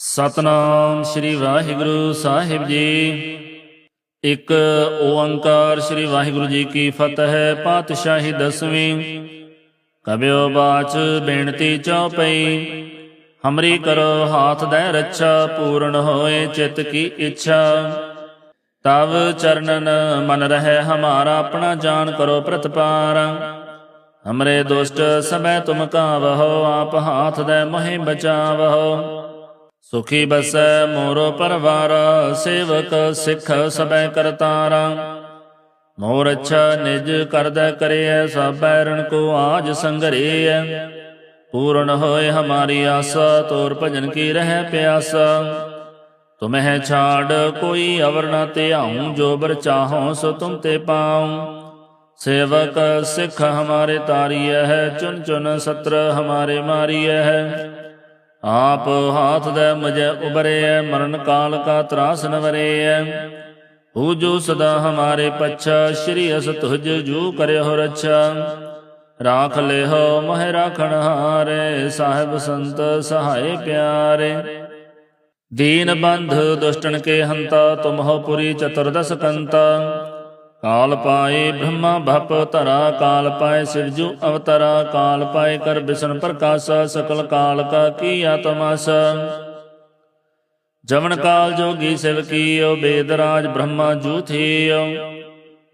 ਸਤਨਾਮ ਸ੍ਰੀ ਵਾਹਿਗੁਰੂ ਸਾਹਿਬ ਜੀ। ਇੱਕ ਓੰਕਾਰ ਸ੍ਰੀ ਵਾਹਿਗੁਰੂ ਜੀ ਕੀ ਫਤਿਹ ਪਾਤਸ਼ਾਹੀ ਦਸਵੀਂ। ਕਬਿਓ ਬਾਚ ਬੇਨਤੀ ਚਉਪਈ ਹਮਰੀ ਕਰੋ ਹਾਥ ਦੇ ਰੱਛਾ, ਪੂਰਨ ਹੋਏ ਚਿਤ ਕੀ ਇੱਛਾ। ਤਵ ਚਰਨਨ ਮਨ ਰਹਿ, ਹਮਾਰਾ ਆਪਣਾ ਜਾਨ ਕਰੋ ਪ੍ਰਤਪਾਰ ਹਮਰੇ ਦੁਸ਼ਟ ਸਭੈ ਤੁਮ ਕਾਵਹੋ, ਆਪ ਹਾਥ ਦੇ ਮੋਹਿ ਬਚਾਵਹੋ। ਸੁਖੀ ਬਸੈ ਮੋਰੋ ਪਰਵਾਰ, ਸੇਵਕ ਸਿੱਖ ਸਬੈ ਕਰਤਾਰਾ। ਮੋਰ ਅੱਛਾ ਨਿਜ ਕਰਦਾ ਕਰਿਐ ਸਭ ਬੈਰਣ ਕੋ ਆਜ ਸੰਗਰੇਐ। ਪੂਰਨ ਹੋਏ ਹਮਾਰੀ ਆਸਾ, ਤੋਰ ਭਜਨ ਕੀ ਰਹਿ ਪਿਆਸਾ। ਤੁਮਹਿ ਛਾੜ, ਕੋਈ ਅਵਰ ਨ ਧਿਆਉ, ਜੋ ਬਰ ਚਾਹੋ ਸੋ ਤੁਮ ਤੇ ਪਾਉ। ਸੇਵਕ ਸਿੱਖ ਹਮਾਰੇ ਤਾਰੀਐ ਹੈ, ਚੁਨ ਚੁਨ ਸਤਰ ਹਮਾਰੇ ਮਾਰੀਐ ਹੈ। ਆਪ ਹਾਥ ਦੇ ਮਜੈ ਉਬਰਿਐ ਮਰਨ ਕਾਲ ਕਾ ਤਰਾਸ ਨ ਹੂ ਜੋ ਸਦਾ ਹਮਾਰੇ ਪੱਛਾ, ਸ਼੍ਰੀ ਅਸ ਤੁਜ ਜੂ ਹੋ ਰੱਛਾ। ਰਾਖ ਲਿਓ ਮਹਿ ਰਾਖਣ ਹਾਰੇ, ਸਾਹਿਬ ਸੰਤ ਸਹਾਏ ਪਿਆਰੇ। ਦੀਨ ਬੰਧ ਦੁਸ਼ਟਨ ਕੇ ਹੰਤਾ ਤੁਮ ਹੋ ਪੁਰੀ ਚਤੁਰਦਸ ਕੰਤਾ। ਕਾਲ ਪਾਏ ਬ੍ਰਹਮਾ ਭਪ ਧਰਾ ਕਾਲ ਪਾਏ ਸਿਰਜੂ ਅਵਤਰਾ ਕਾਲ ਪਾਏ ਕਰ ਬਿਸ਼ਨ ਪ੍ਰਕਾਸ਼ਾ ਸਕਲ ਕਾਲ ਕਾ ਕੀ ਆਤਮਾਸ। ਜਵਨ ਕਾਲ ਜੋਗੀ ਸਿਵ ਕੀਓ, ਬੇਦ ਬ੍ਰਹਮਾ ਜੂਥੀਓ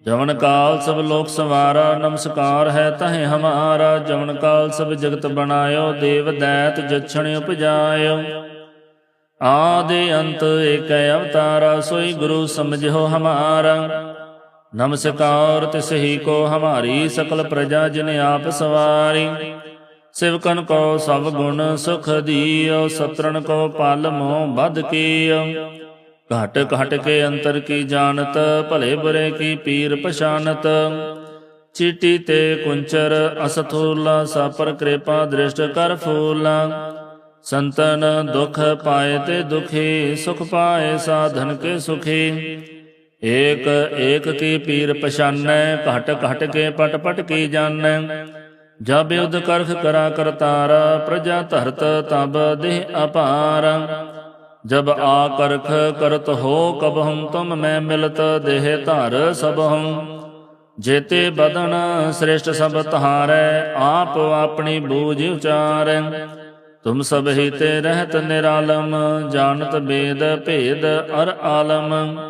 ਜਵਨ ਕਾਲ ਸਭ ਲੋਕ ਸਵਾਰਾ, ਨਮਸਕਾਰ ਹੈ ਤਹੇ ਹਮਾਰਾ। ਜਵਨ ਕਾਲ ਸਭ ਜਗਤ ਬਣਾਇਓ, ਦੇਵ ਦੈਤ ਜਛਣ ਉਪਜਾਇਓ। ਆਦੇ ਅੰਤ ਏਕ ਅਵਤਾਰਾ, ਸੋਈ ਗੁਰੂ ਸਮਝੋ ਹਮਾਰਾ। ਨਮਸਕਾਰ ਤਿਸ ਕੋ ਹਮਾਰੀ ਸਕਲ ਪ੍ਰਜਾ ਜਿਨ ਆਪ ਸਵਾਰੀ। ਸਿਵਕਨ ਕੋ ਸਭ ਗੁਣ ਸੁਖ ਦੀਓ ਸਤਰਨ ਕੋ ਪਲ ਮੋ ਬਦ ਕੀਓ। ਘਟ ਘਟ ਕੇ ਅੰਤਰ ਕੀ ਜਾਣਤ, ਭਲੇ ਬੁਰੇ ਕੀ ਪੀਰ ਪਛਾਨਤ। ਚੀਟੀ ਤੇ ਕੁੰਚਰ ਅਸਥੂਲਾ ਸਾਪਰ ਕਿਰਪਾ ਦ੍ਰਿਸ਼ਟ ਕਰ ਫੂਲਾ। ਸੰਤਨ ਦੁਖ ਪਾਏ ਤੇ ਦੁਖੀ, ਸੁਖ ਪਾਏ ਸਾਧਨ ਕੇ ਸੁਖੀ। ਏਕ ਏਕ ਕੀ ਪੀਰ ਪਛਾਨੈ, ਘਟ ਘਟ ਕੇ ਪਟ ਪਟ ਕੀ ਜਾਣੈ। ਜਬ ਯੁਧ ਕਰਖ ਕਰਾ ਕਰਤਾਰ, ਪ੍ਰਜਾ ਧਰਤ ਤਬ ਦੇਹ ਅਪਾਰ। ਜਬ ਆ ਕਰਖ ਕਰਤ ਹੋ ਕਬਹੰ, ਤੁਮ ਮੈਂ ਮਿਲਤ ਦੇਹ ਧਰ ਸਭਹੰ ਜੇਤੇ ਬਦਨ ਸ੍ਰੇਸ਼ਟ ਸਭ ਤਹਾਰੈ, ਆਪ ਆਪਣੀ ਬੂਝ ਉਚਾਰੈ। ਤੁਮ ਸਭ ਹੀ ਤੇ ਰਹਿਤ ਨਿਰਾਲਮ, ਜਾਣਤ ਬੇਦ ਭੇਦ ਅਰ ਆਲਮ।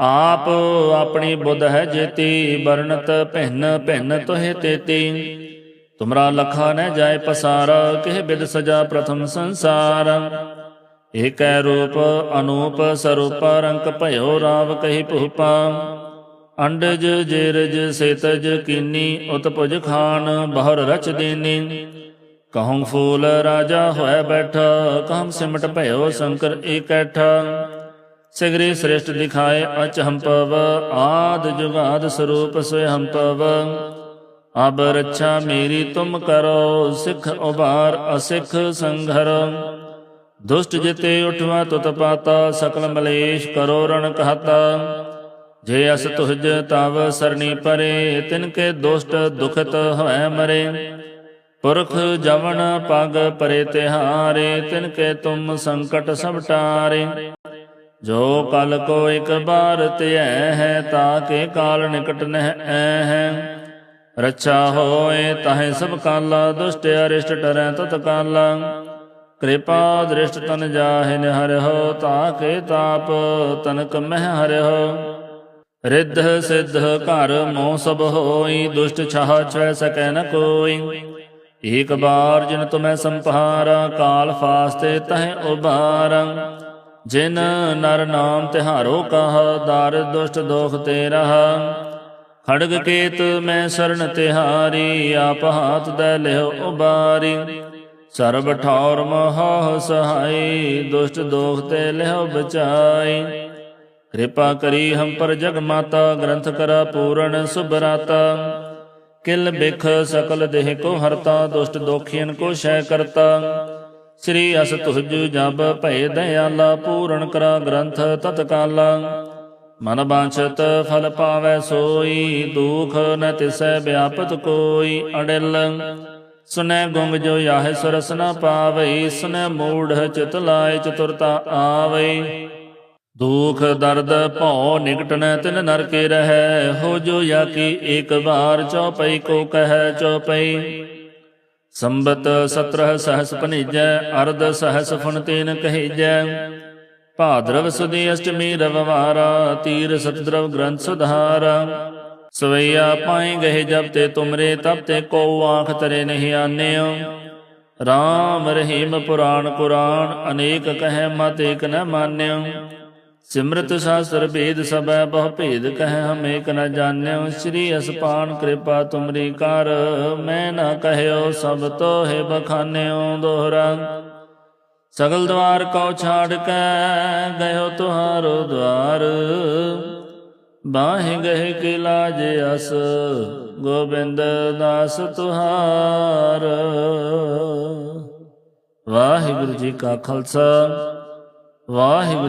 ਆਪ ਆਪਣੀ ਬੁੱਧ ਹੈ ਜੇਤੀ, ਵਰਣਤ ਭਿੰਨ ਭਿੰਨ ਤੋਹਿ ਤੇਤੀ। ਤੁਮਰਾ ਲਖਾ ਨ ਜਾਏ ਪਸਾਰਾ, ਕਿਹ ਬਿਦ ਸਜਾ ਪ੍ਰਥਮ ਸੰਸਾਰ। ਏਕੈ ਰੂਪ, ਅਨੂਪ ਸਰੂਪ, ਰੰਕ ਭਇਓ ਰਾਵ ਕਹੀ ਭੂਪਾ ਅੰਡਜ, ਜੇਰਜ, ਸੇਤਜ, ਕੀਨੀ ਉਤਪੁਜ ਖਾਨ, ਬਹੁਰ ਰਚ ਦੇਨੀ। ਕਹਉ ਫੂਲ ਰਾਜਾ ਹੋਇ ਬੈਠਾ ਕਹਮ ਸਿਮਟ ਭਇਓ ਸ਼ੰਕਰ ਏਕੈਠਾ ਸਗਰੇ ਸ੍ਰੇਸ਼ਟ ਦਿਖਾਏ ਅਚਹੰਪਵ ਆਦ ਜੁਗਾਦ ਸਰੂਪ ਸੋਹੰਪਵ ਅਬ ਰੱਛਾ ਮੇਰੀ ਤੁਮ ਕਰੋ, ਸਿੱਖ ਉਬਾਰ ਅਸਿੱਖ ਸੰਘਰ। ਦੁਸ਼ਟ ਜਿਤੇ ਉਠਵਾ ਤੁਤ ਪਾਤਾ, ਸਕਲ ਮਲੇਸ਼ ਕਰੋ ਰਣ ਕਹਤਾ। ਜੇ ਅਸ ਤੁਜ ਤਵ ਸਰਣੀ ਪਰੇ, ਤਿਨ ਕੇ ਦੁਸ਼ਟ ਦੁਖਤ ਹੋਇ ਮਰੇ। ਪੁਰਖ ਜਵਨ ਪਗ ਪਰੇ ਤਿਹਾਰੇ, ਤਿਨ ਕੇ ਤੁਮ ਸੰਕਟ ਸਭ ਟਾਰੇ। ਜੋ ਕਲ ਕੋ ਇਕ ਬਾਰ ਧਿਐ ਹੈ ਤਾਕੇ ਕਾਲ ਨਿਕਟ ਨਹਿ ਐ ਹੈ। ਰੱਛਾ ਹੋਏ ਤਾਹੇ ਸਭ ਕਾਲਾ, ਦੁਸ਼ਟ ਅਰਿਸ਼ਟ ਟਰੈ ਤਤ ਕਾਲਾ। ਕਿਰਪਾ ਦ੍ਰਿਸ਼ਟ ਤਨ ਜਾਹਿ ਨਿਹਰਿਓ ਤਾਕੇ ਤਾਪ ਤਨਕ ਮਹਿ ਹਰਿਓ ਰਿੱਧ ਸਿੱਧ ਘਰ ਮੋਹ ਸਭ ਹੋਈ, ਦੁਸ਼ਟ ਛਾਹ ਛੈ ਸਕੈ ਨ ਕੋਈ। ਏਕ ਬਾਰ ਜਿਨ ਤੁਮੈ ਸੰਪਹਾਰਾ ਕਾਲ ਫਾਸਤੇ ਤਹਿ ਉਬਾਰਾ ਜਿਨ ਨਰ ਨਾਮ ਤਿਹਾਰੋ ਕਹ, ਦਰ ਦੁਸ਼ਟ ਦੋਖ ਤੇ ਰਹਾ ਖੜਗ ਕੇਤ ਮੈਂ ਸਰਣ ਤਿਹਾਰੀ, ਆਪ ਹਾਥ ਦੇ ਲਿਓ ਉਬਾਰੀ। ਸਰਬ ਠੌਰ ਮਹਾ ਸਹਾਈ, ਦੁਸ਼ਟ ਦੋਖ ਤੇ ਲਿਓ ਬਚਾਈ। ਕਿਰਪਾ ਕਰੀ ਹਮ ਪਰ ਜਗ ਮਾਤਾ, ਗ੍ਰੰਥ ਕਰਾ ਪੂਰਨ ਸੁਭਰਾਤਾ ਕਿਲ ਬਿਖ ਸਕਲ ਦੇਹ ਕੋ ਹਰਤਾ, ਦੁਸ਼ਟ ਦੋਖੀਨ ਕੋ ਸ਼ੈ ਕਰਤਾ। ਸ੍ਰੀ ਅਸ ਤੁਜ ਜਬ ਭੈ ਦਇਆਲਾ, ਪੂਰਨ ਕਰਾ ਗ੍ਰੰਥ ਤਤਕਾਲਾ ਮਨ ਬਾਂਛਤ ਫਲ ਪਾਵੈ ਸੋਈ, ਦੁਖ ਨ ਤਿਸੈ ਵਿਆਪਤ ਕੋਈ ਅੜਿਲ। ਸੁਨੈ ਗੁੰਗ ਜੋ ਯਾਹ ਸੁਰਸ ਨ ਪਾਵਈ, ਸੁਨੈ ਮੂੜ ਚਿਤ ਲਾਇ ਚਤੁਰਤਾ ਆਵਈ। ਦੁਖ ਦਰਦ ਭਉ ਨਿਕਟਨੈ ਤਿਨ ਨਰਕੇ ਰਹੈ, ਹੋ ਜੋ ਯਾ ਕੀ ਏਕ ਵਾਰ ਚਉਪਈ ਕੋ ਕਹੈ ਚਉਪਈ। ਸੰਬਤ 17 ਸਹਸ ਭਨੀਜੈ ਅਰਧ ਸਹਸ ਫੁਨ ਤੀਨ ਕਹੀਜੈ। ਭਾਦਰਵ ਸੁਦੀ ਅਸ਼ਟਮੀ ਰਵਵਾਰਾ ਤੀਰ ਸਤਦਰਵ ਗ੍ਰੰਥ ਸੁਧਾਰਾ। ਸਵਈਆ ਪਾਏ ਗਏ ਜਬ ਤੇ ਤੁਮਰੇ ਤਬ ਤੇ ਕੋ ਆਂਖ ਤਰੇ ਨਹੀਂ ਆਨਿਓ। RAM ਰਹੀਮ ਪੁਰਾਣ ਕੁਰਾਨ, ਅਨੇਕ ਕਹੈ ਮਤ ਏਕ ਨ ਮਾਨਿਓ। ਸਿਮਰਤ ਸ਼ਾਸਤਰ ਭੇਦ ਸਭੈ ਬਹੁ ਭੇਦ ਕਹੈ ਹਮ ਏਕ ਨ ਜਾਣਿਓ। ਸ੍ਰੀ ਅਸਪਾਨ ਕਿਰਪਾ ਤੁਮਰੀ ਕਰ, ਮੈਂ ਨ ਕਹਿਓ ਸਭ ਤੋਹਿ ਬਖਾਨਿਓ ਦੋਹਰਾ। ਸਗਲ ਦਵਾਰ ਕਉ ਛਾੜ ਕੇ, ਗਇਓ ਤੁਹਾਰੋ ਦਵਾਰ। ਬਾਹਿ ਗਹਿ ਕੇ ਲਾਜ ਅਸ, ਗੋਬਿੰਦ ਦਾਸ ਤੁਹਾਰ। ਵਾਹਿਗੁਰੂ ਜੀ ਕਾ ਖਾਲਸਾ, ਵਾਹਿਗੁਰੂ